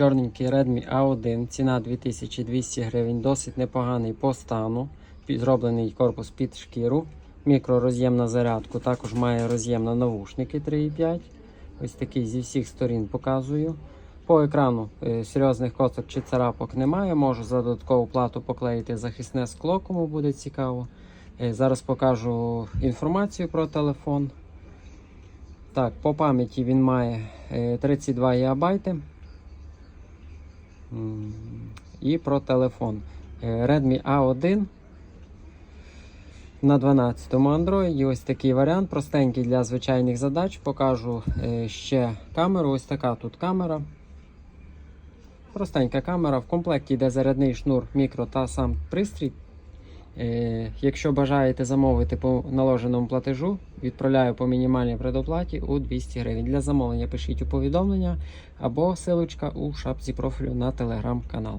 Чорненький Redmi A1, ціна 2200 гривень, досить непоганий по стану. Зроблений корпус під шкіру. Мікророз'єм на зарядку, також має роз'єм на навушники 3,5. Ось такий зі всіх сторін показую. По екрану е, серйозних коцок чи царапок немає. Можу за додаткову плату поклеїти захисне скло, кому буде цікаво. Е, Зараз покажу інформацію про телефон. Так, по пам'яті він має е, 32 ГБ. І про телефон. Е, Redmi A1 на 12-му Android. І Ось такий варіант, простенький для звичайних задач. Покажу е, ще камеру. Ось така тут камера. Простенька камера. В комплекті йде зарядний шнур, мікро та сам пристрій. Е, Якщо бажаєте замовити по наложеному платежу, відправляю по мінімальній предоплаті у 200 гривень. Для замовлення пишіть у повідомлення або силочка у шапці профілю на телеграм-канал.